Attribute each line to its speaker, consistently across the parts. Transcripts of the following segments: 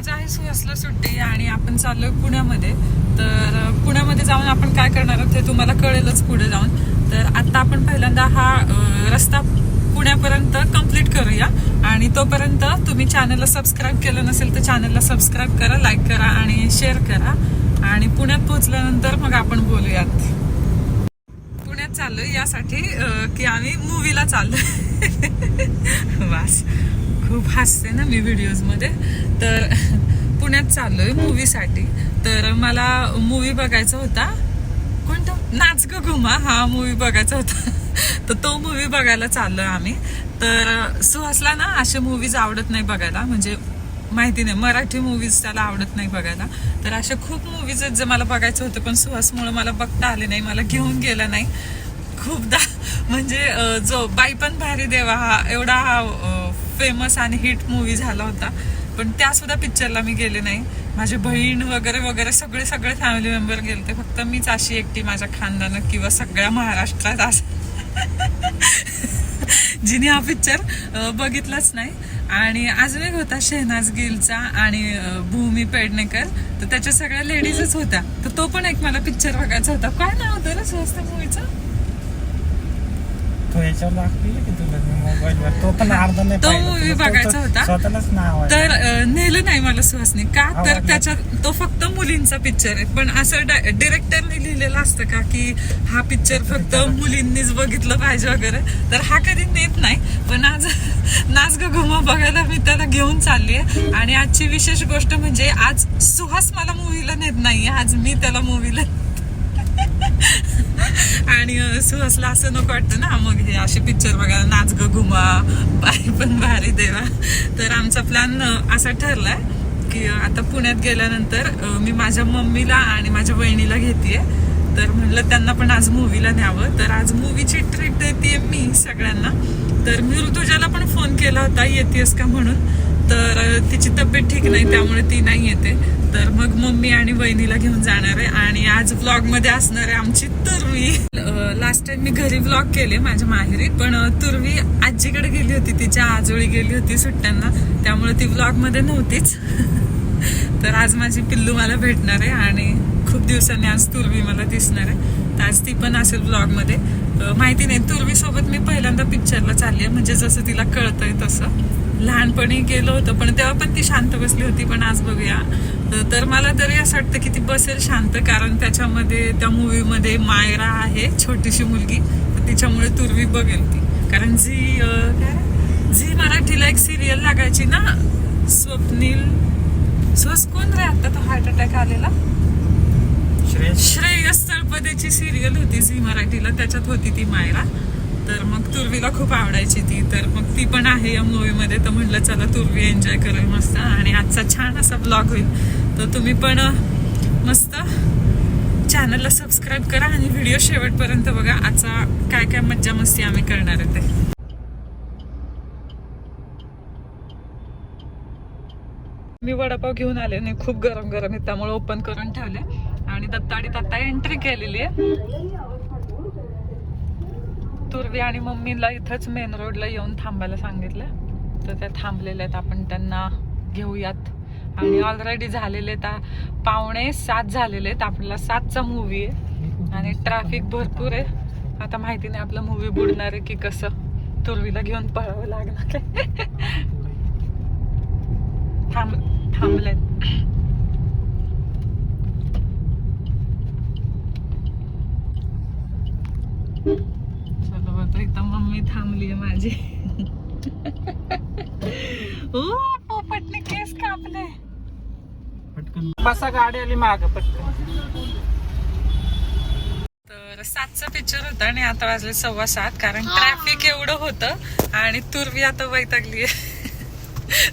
Speaker 1: आज आहे सुहासला सुट्टी आणि आपण चाललोय पुण्यामध्ये. तर पुण्यामध्ये जाऊन आपण काय करणार आहोत ते तुम्हाला कळेलच पुढे जाऊन. तर आता आपण पहिल्यांदा हा रस्ता पुण्यापर्यंत कंप्लीट करूया. आणि तोपर्यंत तुम्ही चॅनलला सबस्क्राईब केलं नसेल तर चॅनलला सबस्क्राईब करा लाईक करा आणि शेअर करा. आणि पुण्यात पोहोचल्यानंतर मग आपण बोलूयात. पुण्यात चाललोय यासाठी की आम्ही मूवीला चाललोय. बस खूप हसते ना मी व्हिडिओजमध्ये तर पुण्यात चाललो आहे मूवीसाठी तर मला मूवी बघायचा होता. कोणता? नाच ग घुमा. हा मूवी बघायचा होता. तर तो मूवी बघायला चाललोय आम्ही. तर सुहासला ना असे मूवीज आवडत नाही बघायला. म्हणजे माहिती नाही मराठी मूवीज त्याला आवडत नाही बघायला. तर असे खूप मूवीज आहेत जे मला बघायचं होतं पण सुहासमुळे मला बघता आले नाही मला घेऊन गेला नाही. खूपदा. म्हणजे जो बाई पण भारी देवा हा एवढा हा फेमस आणि हिट मूवी झाला होता. पण त्या सुद्धा पिक्चरला मी गेले नाही. माझी बहीण वगैरे वगैरे सगळे सगळे फॅमिली मेंबर गेले ते फक्त मीच अशी एकटी माझ्या खानदानात किंवा सगळ्या महाराष्ट्रात असं जिने हा पिक्चर बघितलाच नाही. आणि अजून एक होता शहनाज गिलचा आणि भूमी पेडणेकर. तर त्याच्या सगळ्या लेडीजच होत्या. तर तो पण एक मला पिक्चर बघायचा होता. काय नाव होतं ना स्वस्त मूवीचं
Speaker 2: तो याच्यावर दाखवलं की तुला? मोबाईलवर तो पण अर्धा नाही
Speaker 1: तो
Speaker 2: पाहिला.
Speaker 1: movie
Speaker 2: तुला
Speaker 1: बघायचा
Speaker 2: तो
Speaker 1: होता.
Speaker 2: स्वतःलाच नाव आहे.
Speaker 1: तर अं, नेलं नाही मला सुहासनी. का तर
Speaker 2: आवडलं.
Speaker 1: त्याच्यात तो फक्त मुलींचा पिक्चर आहे. पण असं डिरेक्टरने लिहिलेलं असतं का की हा पिक्चर फक्त मुलींनीच बघितलं पाहिजे वगैरे. तर हा कधी नेत नाही. पण आज नाच ग घुमा बघायला मी त्याला घेऊन चालली आहे. आणि आजची विशेष गोष्ट म्हणजे आज सुहास मला मूवीला नेत नाहीये. आज मी त्याला मूवीला आणि सुहसला असं नको वाटतं ना मग हे असे पिक्चर बघायला नाच ग घुमा बाई पण भारी देवा. तर आमचा प्लॅन असा ठरलाय की आता पुण्यात गेल्यानंतर मी माझ्या मम्मीला आणि माझ्या बहिणीला घेतेय. तर म्हणलं त्यांना पण आज मूवीला न्यावं. तर आज मूवीची ट्रीट देते मी सगळ्यांना. तर मी ऋतुजाला पण फोन केला होता येतेस का म्हणून? तर तिची तब्येत ठीक नाही त्यामुळे ती नाही येते. तर मग मम्मी आणि वहिनीला घेऊन जाणार आहे आणि आज व्लॉगमध्ये असणार आहे आमची तुर्वी. लास्ट टाइम मी घरी व्लॉग केले माझ्या माहेरी पण तुरवी तुर्वी आजीकडे गेली होती तिच्या आजोळी गेली होती सुट्ट्यांना त्यामुळे ती व्लॉगमध्ये नव्हतीच. तर आज माझी पिल्लू मला भेटणार आहे आणि खूप दिवसांनी आज तुर्वी मला दिसणार आहे. तर आज ती पण असेल व्लॉगमध्ये माहिती नाही तुर्वी सोबत मी पहिल्यांदा पिक्चरला चालली आहे म्हणजे जसं तिला कळतंय तसं. लहानपणी गेलो होतं पण तेव्हा पण ती शांत बसली होती पण आज बघूया. तर- मला तरी असं वाटतं की ती बसेल शांत कारण त्याच्यामध्ये त्या मूवी मध्ये मायरा आहे छोटीशी मुलगी. तर तिच्यामुळे तुर्वी बघेल ती. कारण झी अं, काय? झी मराठीला एक सिरियल लागायची ना स्वप्नील स्वस कोण रे आता तो हार्ट अटॅक आलेला?
Speaker 2: श्रेयस.
Speaker 1: श्रेयस तळपदेची सिरियल होती झी मराठीला त्याच्यात होती ती मायरा. तर मग तुर्वीला खूप आवडायची ती. तर मग ती पण आहे या मूवी मध्ये. तर म्हणलं चला तुर्वी एन्जॉय करेल मस्त. आणि आजचा छान असा ब्लॉग होईल. तर तुम्ही पण मस्त चॅनलला सबस्क्राईब करा आणि व्हिडिओ शेवटपर्यंत बघा. आजचा काय काय मज्जा मस्ती आम्ही करणार आहे ते. मी वडापाव घेऊन आले नाही खूप गरम गरम आहे. त्यामुळे ओपन करून ठेवले. आणि दत्ताडी दत्ता एंट्री केलेली आहे. तुर्वी आणि मम्मीला इथंच मेन रोडला येऊन थांबायला सांगितलं. तर त्या थांबलेल्या आहेत. आपण त्यांना घेऊयात. आणि ऑलरेडी झालेले आहेत. पावणे सात झालेले आहेत. आपल्याला सातचा मूवी आहे. आणि ट्रॅफिक भरपूर आहे. आता माहिती नाही आपलं मूवी बुडणार आहे की कसं. तुर्वीला घेऊन पळावं लागणार थांब थांबलेत चलो आता इथं थांबली माझी. ओ पोपटने केस कापले.
Speaker 2: पटकन. बसा गाडी आली माग पटकन.
Speaker 1: तर सातचा पिक्चर होता आणि आता वाजले सव्वा सात कारण ट्रॅफिक एवढं होतं आणि तुर्वी आता वैतागली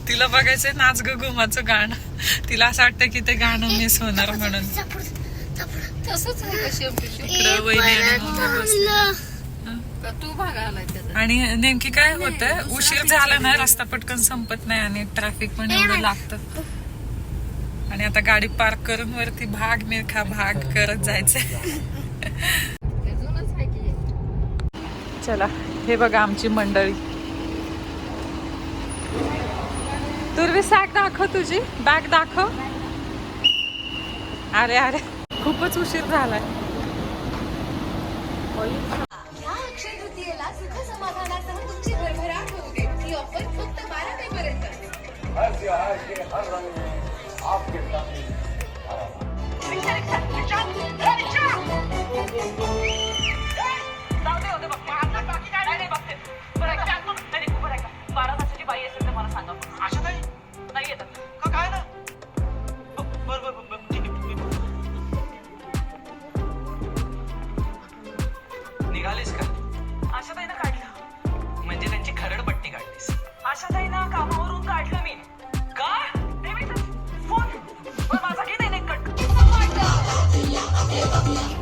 Speaker 1: तिला बघायचंय नाच ग गुमाचं गाणं. तिला असं वाटतं की ते गाणं मिस होणार म्हणून.
Speaker 3: तसंच तू भाग आलाय त्याचा
Speaker 1: आणि नेमकी काय होतं उशीर झाला ना रस्ता पटकन संपत नाही आणि ट्रॅफिक पण एवढं लागतं. आणि आता गाडी पार्क करून वरती भाग मिरखा भाग करत जायचं चला हे बघा आमची मंडळी. तुर्वी सॅक दाखव तुझी. बॅग दाखव. अरे अरे. खूपच उशीर झालाय.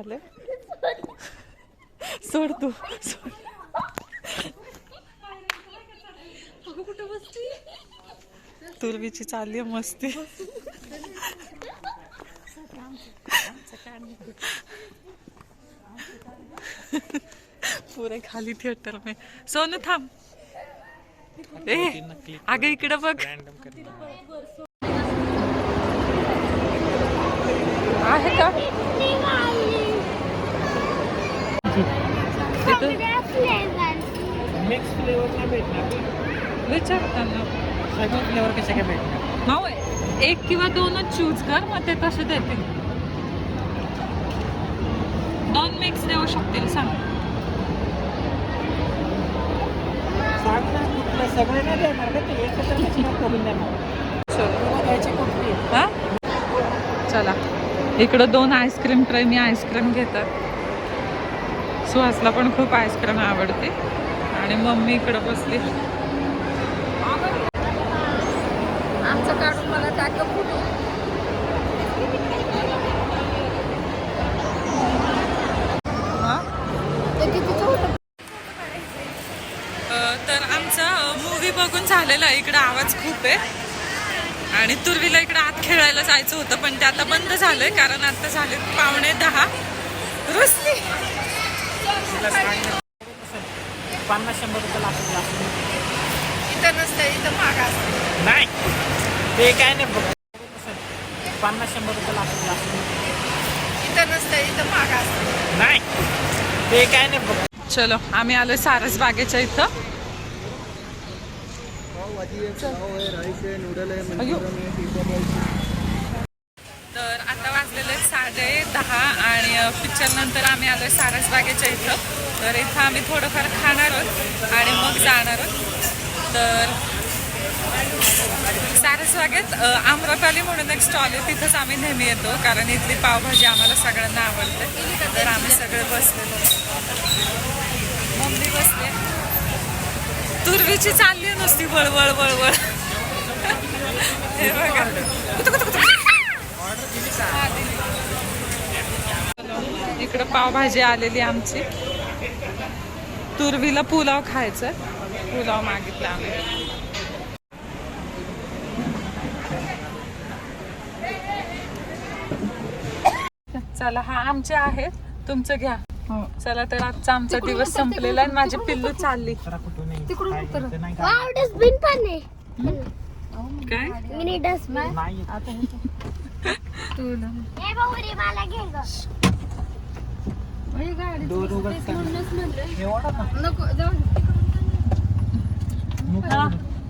Speaker 1: झालं. सोड तू सोड. तुर्वीची चालली आहे मस्ती. पुरे खाली थिएटर में सोनू थांब. ए अगं इकडं बघ. आहे का तिथं
Speaker 2: मिक्स फ्लेवर नाही भेटणार
Speaker 1: विचार त्यांना
Speaker 2: कसे काय भेटणार
Speaker 1: माऊ एक किंवा दोनच चूज कर मग ते तसे देतील. दोन मिक्स देऊ शकतील सांग.
Speaker 2: सांग ना कुठलं? सगळे नाही देणार ना ते? एकत्र कशी काय करून देणार. तुला घ्यायची कुठली?
Speaker 1: हा? चला. इकडं दोन आईस्क्रीम प्रेमी आईस्क्रीम घेतात. सुहासला पण खूप आईस्क्रीम आवडते. आणि मम्मी इकडं बसली.
Speaker 3: काढून मला टाक फोटो.
Speaker 1: अ, तर आमचं मूवी बघून झालेलं आहे. इकडं आवाज खूप आहे. आणि तुर्वीला इकडं आत खेळायला जायचं होतं पण ते आता बंद झालंय कारण आता झाले पावणे दहा. रुसली.
Speaker 2: पन्नास शंभर रुपये लागतील जास्त.
Speaker 3: इथं नसतं इथं महाग असतं
Speaker 2: नाही. ते काय नाही बघ. पन्नास शंभर रुपये लागतील
Speaker 3: इथं नसतं इथं महाग असतं
Speaker 2: नाही. ते काय नाही बघ.
Speaker 1: चलो आम्ही आलोय सारस बागेच्या इथं. अयो. तर आता वाजलेले साडे दहा आणि पिक्चर नंतर आम्ही आलोय सारस बागेच्या इथं. तर इथं आम्ही थोडंफार खाणार आहोत आणि मग जाणार आहोत. तर सारसबागेत अ, आम्रपाली म्हणून एक स्टॉल आहे तिथंच आम्ही नेहमी येतो कारण इथली पावभाजी आम्हाला सगळ्यांना आवडते. तर आम्ही सगळे बसलेलो. मम्मी बसले. तुर्वीची चालली आहे नुसती वळवळ वळवळ. हे बघा. इकडं पावभाजी आलेली आमची. तुर्वीला पुलाव खायचं पुलाव मागितला आम्ही. चला हा आमचे आहेत. तुमचं घ्या. चला तर आजचा आमचा दिवस संपलेला आहे माझी पिल्लू चालली.
Speaker 4: डस्टबिन पण आहे.
Speaker 1: काय?
Speaker 4: हे.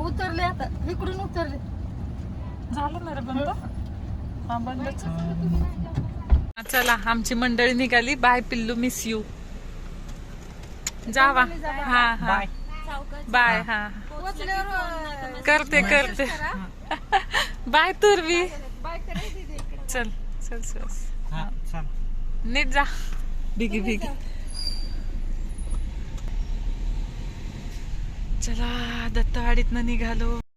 Speaker 3: उतरले आता. इकडून उतरले.
Speaker 1: झालं ना रे बंद? हा बंदच चला आमची मंडळी निघाली. बाय पिल्लू मिस यू जावा. हा हा.
Speaker 2: बाय.
Speaker 1: बाय हा. करते करते. बाय तुरवी. चल चल चल.
Speaker 2: हा चाल.
Speaker 1: नीट जा. बिगी बिगी. चला दत्तवाडीतनं निघालो.